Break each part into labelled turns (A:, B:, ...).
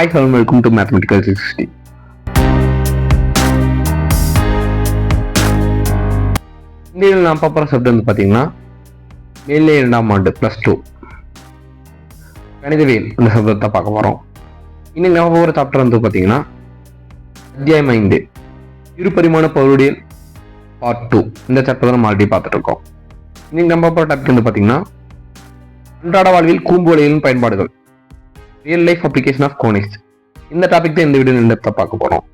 A: Hi hello welcome to to sixty 60. இந்த நான் பார்க்குற சப்ஜெக்ட் வந்து பார்த்தீங்கன்னா மேலே இரண்டாம் ஆண்டு ப்ளஸ் டூ கணிதவியல் இந்த சப்ஜெக்ட் பார்க்க போகிறோம் இன்னும் நான் போகிற சாப்டர் வந்து பார்த்தீங்கன்னா அத்தியாயம் ஐந்து இருபரிமாண பொருளியல் பார்ட் டூ இந்த சாப்டர் தான் நம்ம ஆல்ரெடி பார்த்துட்டு இன்னைக்கு நம்ம போகிற டாபிக் வந்து பார்த்தீங்கன்னா அன்றாட வாழ்வில் கூம்பு கூம்புவலைகளின் பயன்பாடுகள். Real life application of conics இந்த டாபிக் தான் இந்த வீடியோ இந்த பார்க்க போகிறோம்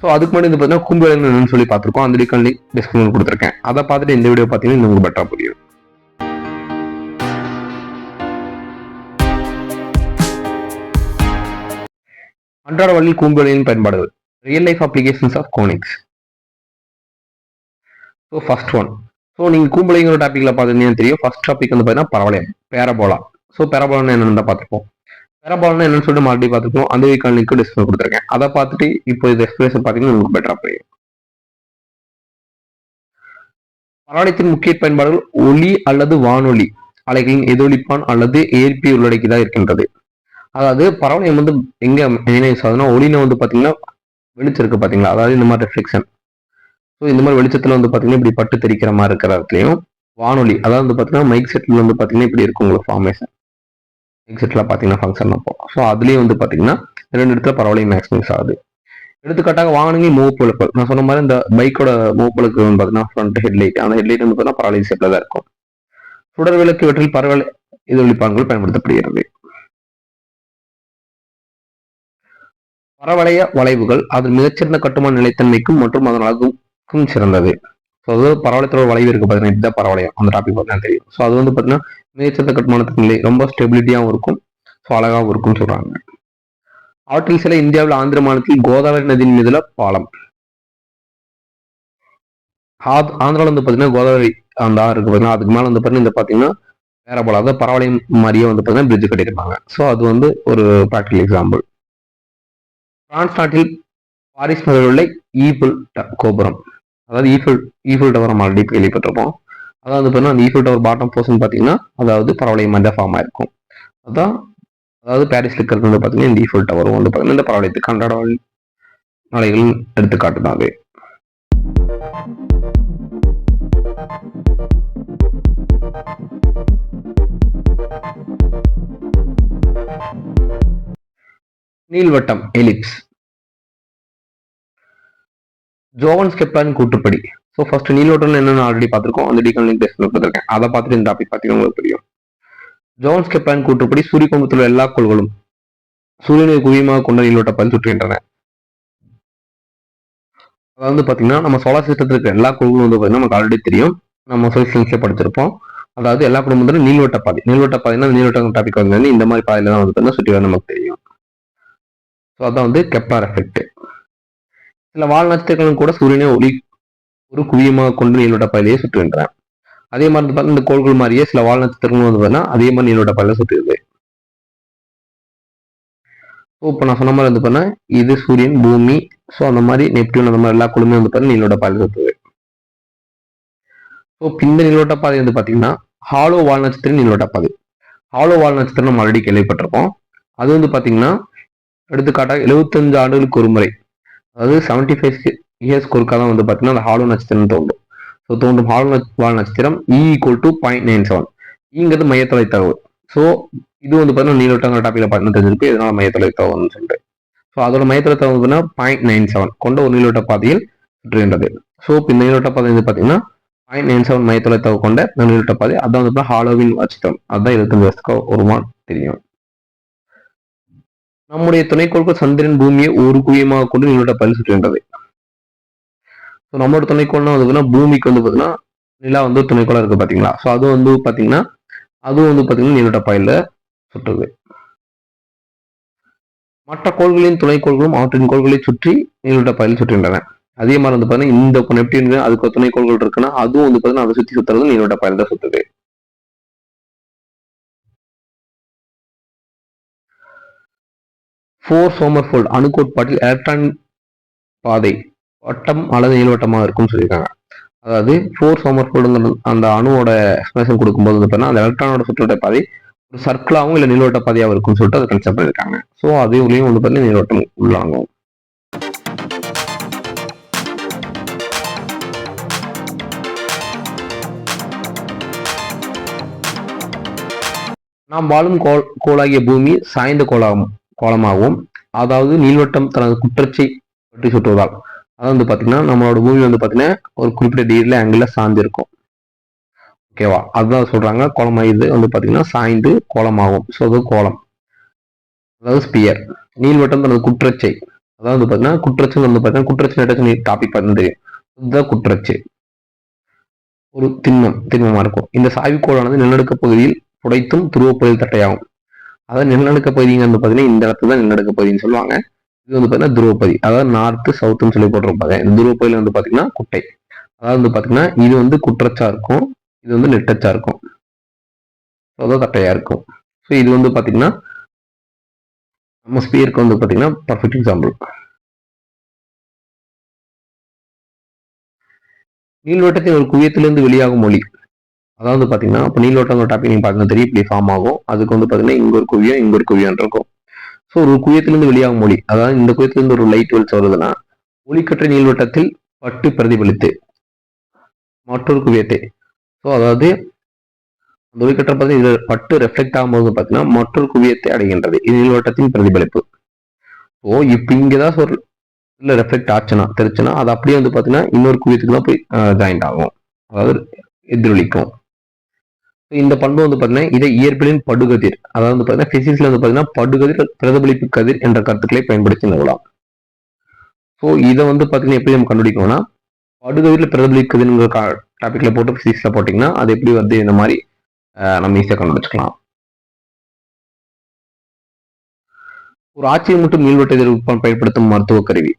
A: ஸோ அதுக்கு முன்னாடி வந்து பார்த்தீங்கன்னா கூம்புவலைகள் சொல்லி பார்த்துருக்கோம். அந்த வீடியோ லிங்க் டிஸ்கிரிப்ஷன் கொடுத்துருக்கேன். அதை பார்த்துட்டு இந்த வீடியோ பார்த்தீங்கன்னா இன்னும் உங்களுக்கு பெட்டராக புரியும். அன்றாட வாழ்வில் கூம்புவலைகளின் பயன்பாடுகள். Real life applications of conics so first one so நீங்கள் கூம்பளைங்கிற டாப்பிக்கில் பார்த்தீங்கன்னா தெரியும். ஃபர்ஸ்ட் டாபிக் வந்து பார்த்தீங்கன்னா பரவாயில்ல பேரபோலா ஸோ பேரபோலான்னு என்னென்னு பார்த்துருப்போம். பேரபோலான்னு என்னன்னு சொல்லிட்டு மறுபடியும் பார்த்துருப்போம் அந்த வீக்கான லிங்க் டிஸ்பிளே கொடுத்துருக்கேன். அதை பார்த்துட்டு இப்போ இது எக்ஸ்பிரேஷன் பார்த்தீங்கன்னா உங்களுக்கு பெட்டராக புரியும் பரவலயத்தின் முக்கிய பயன்பாடுகள் ஒளி அல்லது வானொலி. அலைகளின் எதிரொலிப்பான் அல்லது ஏற்பி உள்ளடக்கியதாக இருக்கின்றது. அதாவது பரவளையம் வந்து எங்க மெயினாக யூஸ் ஆகுதுன்னா ஒளியில வந்து பாத்தீங்கன்னா வெளிச்சம் இருக்கு பார்த்தீங்களா? அதாவது இந்த மாதிரி ரிஃப்ளெக்ஷன் ஸோ இந்த மாதிரி வெளிச்சத்தில் வந்து பார்த்தீங்கன்னா இப்படி பட்டு தெரிக்கிற மாதிரி இருக்கிற இடத்துலையும் வானொலி அதாவது வந்து பார்த்தீங்கன்னா மைக் செட்ல வந்து பார்த்தீங்கன்னா இப்படி இருக்கும் உங்களுக்கு ஃபார்மேஷன் எக்ஸிட்டில் பார்த்தீங்கன்னா ஃபங்க்ஷன் அப்போ ஸோ அதுலேயே வந்து பார்த்தீங்கன்னா ரெண்டு இடத்துல பரவலையும் மேக்ஸிமம்ஸ் ஆகுது. எடுத்துக்காட்டாக வாகனங்கள் முகப்பொழுக்கள் நான் சொன்ன மாதிரி இந்த பைக்கோட முகப்பொழுக்கு வந்து பார்த்தீங்கன்னா ஃப்ரண்ட் ஹெட்லைட் அந்த ஹெட்லைட் வந்து பார்த்தீங்கன்னா பரவலை செட்டில் தான் இருக்கும். சுடர் விளக்கு இவற்றில் பரவல் எதிரொலிப்பான்கள் பயன்படுத்தப்படுகிறது. பரவளைய வளைவுகள் அதன் மிகச்சிறந்த கட்டுமான நிலைத்தன்மைக்கும் மற்றும் அதன் அழகுக்கும் சிறந்தது. ஸோ அது பரவளையத்தோட வளைவு இருக்கு பார்த்தீங்கன்னா இதுதான் பரவளையம் அந்த டாபிக் பார்த்தீங்கன்னா தெரியும். ஸோ அது வந்து பார்த்தீங்கன்னா மிகச்சிறந்த கட்டுமானத்துக்கு நிலை ரொம்ப ஸ்டெபிலிட்டியாகவும் இருக்கும். ஸோ அழகாகவும் இருக்கும்னு சொல்றாங்க. அவற்றில் சில இந்தியாவில் ஆந்திர மாநிலத்தில் கோதாவரி நதியின் மீதுல பாலம். ஆந்திராவில் ஆந்திரால வந்து பார்த்தீங்கன்னா கோதாவரி அந்த ஆறு இருக்கு பார்த்தீங்கன்னா அதுக்கு மேலே வந்து பார்த்தீங்கன்னா இந்த பார்த்தீங்கன்னா வேற போல. அதாவது பரவளையம் மாதிரியே வந்து பார்த்தீங்கன்னா பிரிட்ஜ் கட்டியிருப்பாங்க ஸோ அது வந்து ஒரு ப்ராக்டிகல் எக்ஸாம்பிள் பிரான்ஸ் நாட்டில் பாரிஸ் நகரில் உள்ள ஈபிள் கோபுரம். அதாவது ஈஃபில் ஈஃபில் டவர் நம்ம ஆல்ரெடி கேள்விப்பட்டிருப்போம். அதாவது பார்த்தீங்கன்னா அந்த ஈஃபில் டவர் பாட்டம் போர்ஷன் பார்த்தீங்கன்னா அதாவது பரவளையம் மாதிரி ஃபார்ம் ஆயிருக்கும். அதான் அதாவது பாரிஸ்ல இருக்கிறது வந்து பார்த்தீங்கன்னா இந்த e ஈஃபில் டவரும் வந்து பார்த்தீங்கன்னா இந்த பரவளையத்துக்கு அன்றாட வாழ் நாளைகளின் எடுத்துக்காட்டு தான் அது. நீள்வட்டம் எலிப்ஸ் ஜோவன்ஸ் கெப்லான் கூற்றுப்படி ஸோ ஃபர்ஸ்ட் நீள்வட்டம் என்னன்னு ஆல்ரெடி பார்த்துருக்கோம்? அந்த டீக்கன் லிங்க் டெஸ்ட் கொடுத்துருக்கேன். அதை பார்த்துட்டு இந்த டாபிக் பார்த்தீங்கன்னா உங்களுக்கு தெரியும். ஜோவன்ஸ் கெப்லான் கூற்றுப்படி சூரிய குடும்பத்தில் உள்ள எல்லா கோள்களும் சூரியனை குவியமாக கொண்ட நீள்வட்ட பல் சுற்றுகின்றன. அதாவது பார்த்தீங்கன்னா நம்ம சோலார் சிஸ்டத்தில் இருக்கிற எல்லா குழுவும் வந்து பார்த்தீங்கன்னா நமக்கு ஆல்ரெடி தெரியும். நம்ம சோசியன்ஸில் சயின்ஸ்ல படிச்சிருப்போம். அதாவது எல்லா குடும்பத்திலும் நீள்வட்ட பாதை. நீள்வட்ட பாதைன்னா நீள்வட்ட டாபிக் வந்து இந்த மாதிரி பாதையில தான் வந்து பார்த்தீங்கன்னா சுற்றி வர நமக்கு தெரியும். ஸோ அதான் வந்து கெப்லார் எஃபெக்ட் சில வால் நட்சத்திரங்களும் கூட சூரியனை ஒளி ஒரு குவியமாக கொண்டு நீள்வட்ட பாதையை சுற்றுகின்றன. அதே மாதிரி வந்து பார்த்தீங்கன்னா இந்த கோள்கள் மாதிரியே சில வால் நட்சத்திரங்களும் வந்து பார்த்தீங்கன்னா அதே மாதிரி நீள்வட்ட பாதையில சுற்றுது ஸோ இப்போ நான் சொன்ன மாதிரி வந்து பார்த்தீங்கன்னா இது சூரியன் பூமி ஸோ அந்த மாதிரி நெப்டியூன் அந்த மாதிரி எல்லா குழுமே வந்து பார்த்தீங்கன்னா நீளோட்ட பாதை சுற்றுது. ஸோ இந்த நீளோட்ட பாதை வந்து பார்த்தீங்கன்னா ஹாலோ வால் நட்சத்திரம் நீளோட்ட பாதை. ஹாலோ வால் நட்சத்திரம் நம்ம ஆல்ரெடி கேள்விப்பட்டிருக்கோம். அது வந்து பார்த்தீங்கன்னா எடுத்துக்காட்டாக எழுபத்தஞ்சு ஆண்டுகளுக்கு ஒரு முறை அதாவது செவன்டி ஃபைவ் இயர்ஸ்க்கு ஒருக்கா தான் வந்து பார்த்தீங்கன்னா அந்த ஹாலோ நட்சத்திரம் தோன்றும். ஸோ தோன்றும் ஹாலோ நட்ச- வால் நட்சத்திரம் e equal to point nine seven இங்கிறது மையத்தொலை தகவல். ஸோ இது வந்து பார்த்தீங்கன்னா நீலோட்டங்கிற டாப்பில் பார்த்தீங்கன்னா தெரிஞ்சிருக்கு. இதனால மையத்தலை தகவல்னு சொல்லிட்டு. ஸோ அதோட மையத்தொலை தகவல் வந்து பாயிண்ட் நைன் செவன் கொண்ட ஒரு நீலோட்ட பாதையில் சுற்றுகின்றது ஸோ இப்போ இந்த நீலோட்ட பாதை வந்து பார்த்தீங்கன்னா பாயிண்ட் நைன் செவன் மையத்தொலை தகவல் கொண்ட இந்த நீலோட்ட பாதை அதான் வந்து பார்த்தீங்கன்னா ஹாலோவின் நட்சத்திரம். அதுதான் இருபத்தஞ்சு வருஷத்துக்கு ஒருமா தெரியும். நம்முடைய துணைக்கோள்கள் சந்திரன் பூமியை ஒரு குவியமாக கொண்டு நீளோட்ட பயில் சுற்றுகின்றது ஸோ நம்மளோட துணைக்கோள்னா வந்து பார்த்தீங்கன்னா பூமிக்கு வந்து பார்த்தீங்கன்னா நிலா வந்து துணைக்கோளாக துணைக்கோளா இருக்கு பாத்தீங்களா? ஸோ அது வந்து பார்த்தீங்கன்னா அதுவும் வந்து பார்த்தீங்கன்னா நீளோட்ட பயில சுற்றுது. மற்ற கோள்களின் துணைக்கோள்களும் அவற்றின் கோள்களை சுற்றி நீளோட்ட பயில் சுற்றுகின்றன. அதே மாதிரி வந்து பார்த்தீங்கன்னா இந்த நெப்டியன் அதுக்கு துணைக்கோள்கள் இருக்குன்னா அதுவும் வந்து பார்த்தீங்கன்னா அதை சுற்றி சுத்துறது நீளோட்ட பயில் தான் சுற்றுது ஃபோர் சோமர்ஃபோல்ட் அணுக்கோட்பாட்டில் எலக்ட்ரான் பாதை வட்டம் அல்லது நீள்வட்டமாக இருக்கும்னு சொல்லியிருக்காங்க. அதாவது ஃபோர் சோமர்ஃபோல்டுங்கிற அந்த அணுவோட எக்ஸ்பிளேஷன் கொடுக்கும்போது வந்து பார்த்தீங்கன்னா அந்த எலக்ட்ரானோட சுற்றுவட்ட பாதை ஒரு சர்க்கிளாகவும் இல்லை நீள்வட்ட பாதையாகவும் இருக்கும்னு சொல்லிட்டு அதை கன்செப்ட் பண்ணியிருக்காங்க ஸோ அதுலேயும் வந்து பார்த்தீங்கன்னா நீள்வட்டம் உள்ளாங்கும் நாம் வாழும் கோல் கோளாகிய பூமி சாய்ந்த கோளாகும். கோலமாகவும் அதாவது நீள்வட்டம் தனது குற்றச்சை பற்றி சுற்றுவதால் அதாவது வந்து பார்த்தீங்கன்னா நம்மளோட பூமி வந்து பார்த்தீங்கன்னா ஒரு குறிப்பிட்ட டிகிரியில் ஆங்கிளில் சாய்ந்து இருக்கும். ஓகேவா அதுதான் சொல்கிறாங்க கோலமாக இது வந்து பார்த்தீங்கன்னா சாய்ந்து கோலமாகும். ஸோ அது கோலம். அதாவது ஸ்பியர் நீள்வட்டம் தனது குற்றச்சை. அதாவது வந்து பார்த்தீங்கன்னா குற்றச்சு வந்து பார்த்தீங்கன்னா குற்றச்சை நெட்டச்சு டாபிக் பார்த்து தெரியும் இதுதான் குற்றச்சை. ஒரு திண்மம் திண்மமாக இருக்கும். இந்த சாய்வுக்கோளானது நிலநடுக்க பகுதியில் புடைத்தும் துருவப்பகுதியில் தட்டையாகும். அதாவது நிலநடுக்க பகுதிங்க வந்து பார்த்தீங்கன்னா இந்த இடத்துல தான் நிலநடுக்க பகுதின்னு சொல்லுவாங்க. இது வந்து பார்த்தீங்கன்னா துருவப்பதி அதாவது நார்த்து சவுத்துன்னு சொல்லி போட்டிருப்பாங்க. இந்த துருவப்பதியில் வந்து பார்த்தீங்கன்னா குட்டை. அதாவது வந்து பார்த்தீங்கன்னா இது வந்து குற்றச்சா இருக்கும் இது வந்து நெட்டச்சா இருக்கும் அதாவது தட்டையா இருக்கும். ஸோ இது வந்து பார்த்தீங்கன்னா நம்ம ஸ்பியருக்கு வந்து பார்த்தீங்கன்னா பர்ஃபெக்ட் எக்ஸாம்பிள் நீள்வட்டத்தின் ஒரு குவியத்திலிருந்து வெளியாகும் மொழி அதாவது பார்த்தீங்கன்னா இப்போ நீள்வட்டம் டாபிக் நீங்கள் பார்த்தீங்கன்னா தெரியும் இப்படி ஃபார்ம் ஆகும். அதுக்கு வந்து பார்த்தீங்கன்னா இங்கே ஒரு குவியம் இங்கே ஒரு குவியம் இருக்கும். ஸோ ஒரு குவியத்திலிருந்து வெளியாகும் ஒளி அதாவது இந்த குவியத்திலிருந்து ஒரு லைட் வெளிச்சம் வருதுன்னா ஒளிக்கற்ற நீள்வட்டத்தில் பட்டு பிரதிபலித்து மற்றொரு குவியத்தை. ஸோ அதாவது அந்த ஒளிக்கற்ற பார்த்து இது பட்டு ரெஃப்ளெக்ட் ஆகும்போது பார்த்தீங்கன்னா மற்றொரு குவியத்தை அடைகின்றது. இது நீள்வட்டத்தின் பிரதிபலிப்பு. ஸோ இப்போ இங்கே தான் ஒரு இல்லை ரெஃப்ளெக்ட் ஆச்சுன்னா தெரிச்சுன்னா அது அப்படியே வந்து பார்த்தீங்கன்னா இன்னொரு குவியத்துக்கு தான் போய் ஜாயிண்ட் ஆகும். அதாவது எதிரொலிக்கும். இந்த பண்பு வந்து பார்த்தீங்கன்னா இதை இயற்பியலின் படுகதிர் அதாவது வந்து பார்த்தீங்கன்னா பிசிக்ஸ்ல வந்து பார்த்தீங்கன்னா படுகதிர் பிரதிபலிப்பு கதிர் என்ற கருத்துக்களை பயன்படுத்தி நிறுவலாம் ஸோ இதை வந்து பார்த்தீங்கன்னா எப்படி நம்ம கண்டுபிடிக்கணும்னா படுகதிரில் பிரதிபலிக்குதுங்கிற டாபிக்ல போட்டு பிசிக்ஸ்ல போட்டிங்கன்னா அது எப்படி வந்து இந்த மாதிரி நம்ம ஈஸியாக கண்டுபிடிச்சிக்கலாம். ஒரு ஆட்சியை மட்டும் நீள்வட்ட எதிர்ப்பு பயன்படுத்தும் மருத்துவ கருவி.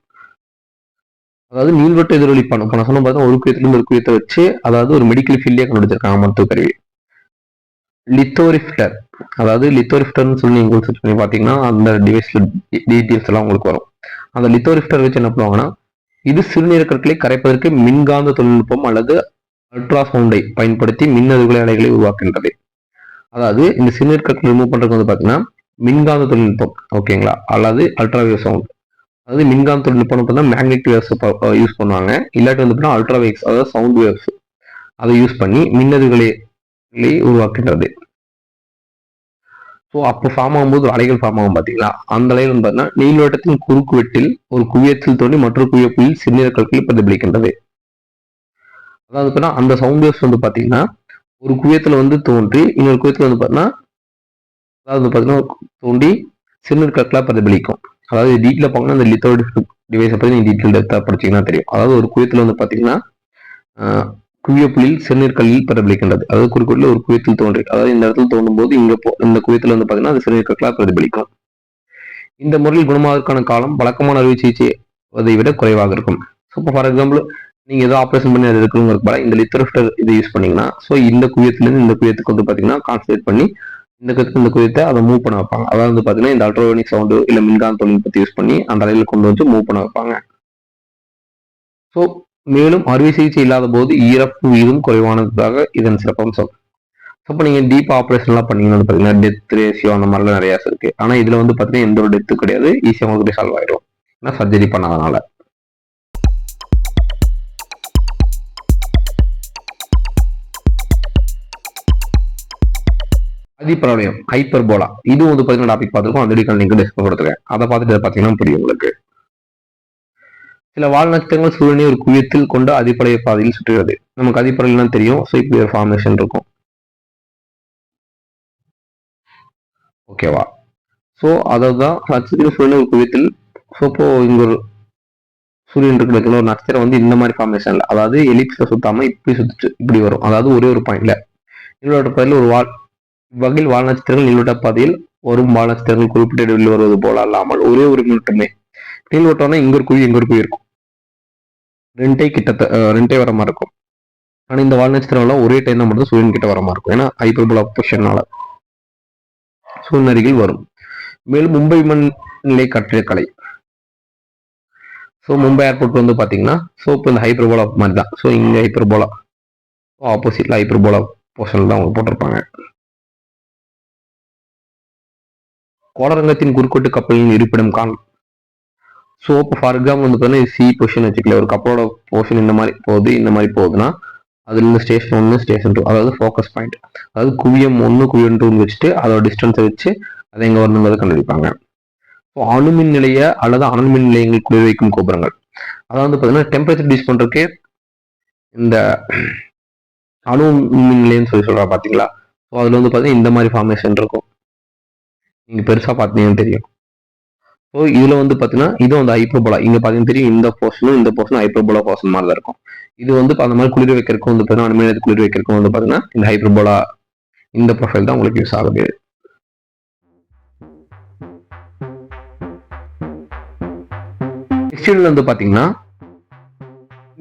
A: அதாவது நீள்வட்ட எதிரொலிப்பான் இப்போ நான் சொன்ன பார்த்தா ஒரு குயத்திலிருந்து ஒரு குயத்தை வச்சு அதாவது ஒரு மெடிக்கல் ஃபீல்டே கண்டுபிடிச்சிருக்காங்க மருத்துவ கருவி. லித்தோரிஃப்டர் அதாவது லித்தோரிஃப்டர்னு சொல்லி நீங்கள் சர்ச் பண்ணி பார்த்தீங்கன்னா அந்த டிவைஸில் டீட்டெயில்ஸ் எல்லாம் உங்களுக்கு வரும். அந்த லித்தோரிஃப்டர் வச்சு என்ன பண்ணுவாங்கன்னா இது சிறுநீரக்கற்களை கரைப்பதற்கு மின்காந்த தொழில்நுட்பம் அல்லது அல்ட்ரா சவுண்டை பயன்படுத்தி மின் அதிர்வுகளை அலைகளை உருவாக்குகின்றது. அதாவது இந்த சிறுநீர்க்கற்கள் ரிமூவ் பண்ணுறதுக்கு வந்து பார்த்தீங்கன்னா மின்காந்த தொழில்நுட்பம் ஓகேங்களா அல்லது அல்ட்ராவேவ் சவுண்ட் அதாவது மின்காந்த தொழில்நுட்பம் பார்த்தா மேக்னெட்டிக் வேவ்ஸ் யூஸ் பண்ணுவாங்க. இல்லாட்டி வந்து பார்த்தீங்கன்னா அல்ட்ராவேக்ஸ் அதாவது சவுண்ட் வேவ்ஸ் அதை யூஸ் பண்ணி மின்னதுகளை உருவாக்குகிறது ஸோ அப்போ ஃபார்ம் ஆகும்போது அலைகள் ஃபார்ம் ஆகும் பார்த்தீங்களா அந்த அலைகள் பார்த்தீங்கன்னா நீள்வட்டத்தின் குறுக்கு வெட்டில் ஒரு குவியத்தில் தோண்டி மற்றொரு குவியப்புள்ளில் சிறுநீர கற்களில் பிரதிபலிக்கின்றது. அதாவது பார்த்தீங்கன்னா அந்த சவுண்ட் வேவ்ஸ் வந்து பார்த்தீங்கன்னா ஒரு குவியத்தில் வந்து தோன்றி இன்னொரு குவியத்தில் வந்து பார்த்தீங்கன்னா அதாவது பார்த்தீங்கன்னா தோண்டி சிறுநீர் கற்களாக பிரதிபலிக்கும். அதாவது டீட்டில் பார்க்கணும் அந்த லித்தோ டிவைஸை பற்றி நீங்கள் டீட்டெயில் எடுத்தா படிச்சிங்கன்னா தெரியும். அதாவது ஒரு குவியத்தில் வந்து பார்த்தீங்கன்னா குவியப்புள்ளியில் சிறுநீர் கல்லில் பிரதிபலிக்கின்றது. அதாவது குறிக்கோளில் ஒரு குவியத்தில் தோன்றி அதாவது இந்த இடத்துல தோன்றும் போது இங்கே இந்த குவியத்தில் வந்து பார்த்தீங்கன்னா அது சிறுநீர் கற்களாக பிரதிபலிக்கும். இந்த முறையில் குணமாவதற்கான காலம் வழக்கமான அறுவை சிகிச்சை விட குறைவாக இருக்கும். ஸோ இப்போ ஃபார் எக்ஸாம்பிள் நீங்கள் ஏதோ ஆப்ரேஷன் பண்ணி அது இருக்கணுங்கிறது பல இந்த லித்தரஃப்டர் இதை யூஸ் பண்ணீங்கன்னா ஸோ இந்த குவியத்துலேருந்து இந்த குவியத்துக்கு வந்து பார்த்தீங்கன்னா கான்சன்ட்ரேட் பண்ணி இந்த கத்துக்கு இந்த குவியத்தை அதை மூவ் பண்ண வைப்பாங்க. அதாவது வந்து பார்த்தீங்கன்னா இந்த அல்ட்ரோனிக் சவுண்டு இல்லை மின்காந்த தொழில்நுட்பத்தை யூஸ் பண்ணி அந்த அறையில் கொண்டு வந்து மூவ் பண்ண வைப்பாங்க. ஸோ மேலும் அறுவை சிகிச்சை இல்லாத போது இறப்பு வீதம் குறைவானதாக இதன் சிறப்பம்சம். அப்போ இப்போ நீங்கள் டீப் ஆப்ரேஷன்லாம் பண்ணீங்கன்னா பார்த்தீங்கன்னா டெத் ரேஷியோ அந்த மாதிரிலாம் நிறையா இருக்கு. ஆனால் இதில் வந்து பார்த்தீங்கன்னா எந்த ஒரு டெத்து கிடையாது. ஈஸியாக உங்களுக்கு சால்வ் ஆயிடும். ஏன்னா சர்ஜரி பண்ணாதனால. அதிப்பிரளயம் ஹைப்பர்போலா இது வந்து பார்த்தீங்கன்னா டாபிக் பார்த்துருக்கோம். அந்த லிங்க் டிஸ்கஸ் கொடுத்துருக்கேன். அதை பார்த்துட்டு பார்த்தீங்கன்னா புரியும் உங்களுக்கு. சில வால் நட்சத்திரங்கள் சூரியனை ஒரு குவியத்தில் கொண்டு அதிப்படைய பாதையில் சுற்றுகிறது. நமக்கு அதிப்படையெல்லாம் தெரியும். ஸோ இப்படி ஒரு ஃபார்மேஷன் இருக்கும். ஓகேவா ஸோ அதான் நட்சத்திரம் சூரியன் ஒரு குவியத்தில் ஸோ இப்போ இங்க ஒரு சூரியன் இருக்கிற ஒரு நட்சத்திரம் வந்து இந்த மாதிரி ஃபார்மேஷன்ல அதாவது எலிப்ஸ்ல சுத்தாம இப்படி சுத்துச்சு இப்படி வரும். அதாவது ஒரே ஒரு பாயிண்ட்ல நீளோட்ட பாதையில் ஒரு வால் வகையில் வால் நட்சத்திரங்கள் நீள்வட்ட பாதையில் வரும் வால் நட்சத்திரங்கள் குறிப்பிட்ட இடைவெளியில் வருவது போல அல்லாமல் ஒரே ஒரு நீள்வட்டமே நீள்வட்டம்னா இங்க ஒரு குழி இங்க ஒரு குழி இருக்கும். ரெண்டே கிட்ட ரெண்டே வர மாதிரி இருக்கும். ஆனால் இந்த வால் நட்சத்திரம்லாம் ஒரே டைம் தான் மட்டும் சூரியன் கிட்ட வர மாதிரி இருக்கும். ஏன்னா ஹைப்பர்போலா பொசிஷனால சூரியன் அருகில் வரும். மேலும் மும்பை மண் நிலை கட்டிடக்கலை ஸோ மும்பை ஏர்போர்ட் வந்து பார்த்தீங்கன்னா ஸோ இப்போ இந்த ஹைப்பர்போலா மாதிரி தான். ஸோ இங்கே ஹைப்பர்போலா ஆப்போசிட்ல ஹைப்பர்போலா போர்ஷனில் தான் அவங்க போட்டிருப்பாங்க. கோளரங்கத்தின் குறுக்கோட்டு கப்பலின் இருப்பிடம் காண் ஸோ இப்போ ஃபார் எக்ஸாம்பிள் வந்து பார்த்தீங்கன்னா சி பொசிஷன் வச்சுக்கல. ஒரு கப்பலோட போர்ஷன் இந்த மாதிரி போகுது இந்த மாதிரி போகுதுன்னா அதுல இருந்து ஸ்டேஷன் ஒன்று ஸ்டேஷன் டூ அதாவது ஃபோக்கஸ் பாயிண்ட் அதாவது குவியம் ஒன்று குவியம் டூன்னு வச்சுட்டு அதோட டிஸ்டன்ஸை வச்சு அதை எங்கே வரணுங்கிறத கண்டுபிடிப்பாங்க. ஸோ அணுமின் நிலைய அல்லது அணுமின் மின் நிலையங்கள் குளிர் வைக்கும் கோபுரங்கள். அதாவது வந்து பார்த்தீங்கன்னா டெம்பரேச்சர் டியூஸ் பண்ணுறதுக்கு இந்த அணு மின் நிலையம்னு சொல்லி சொல்கிறா பார்த்தீங்களா ஸோ அதில் வந்து பார்த்தீங்கன்னா இந்த மாதிரி ஃபார்மேஷன் இருக்கும். நீங்கள் பெருசாக பார்த்தீங்கன்னு தெரியும். ஸோ இதில் வந்து பார்த்தீங்கன்னா இது வந்து ஐப்ரோபோலா இங்கே பார்த்தீங்கன்னா தெரியும் இந்த போர்ஷனும் இந்த போர்ஷனும் ஐப்ரோபோலா போர்ஷன் மாதிரி தான் இருக்கும். இது வந்து அந்த மாதிரி குளிர் வைக்கிறதுக்கும் வந்து பார்த்தீங்கன்னா அனுமதி குளிர் வைக்கிறதுக்கும் வந்து பார்த்தீங்கன்னா இந்த ஹைப்ரோபோலா இந்த ப்ரொஃபைல் தான் உங்களுக்கு யூஸ் ஆகுது. நெக்ஸ்ட் வீடியோல வந்து பார்த்தீங்கன்னா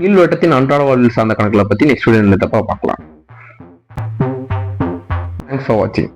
A: நீள்வட்டத்தின் அன்றாட வாழ்வில் சார்ந்த கணக்குகளை பற்றி நெக்ஸ்ட் வீடியோ தப்பாக பார்க்கலாம். தேங்க்ஸ் ஃபார் வாட்சிங்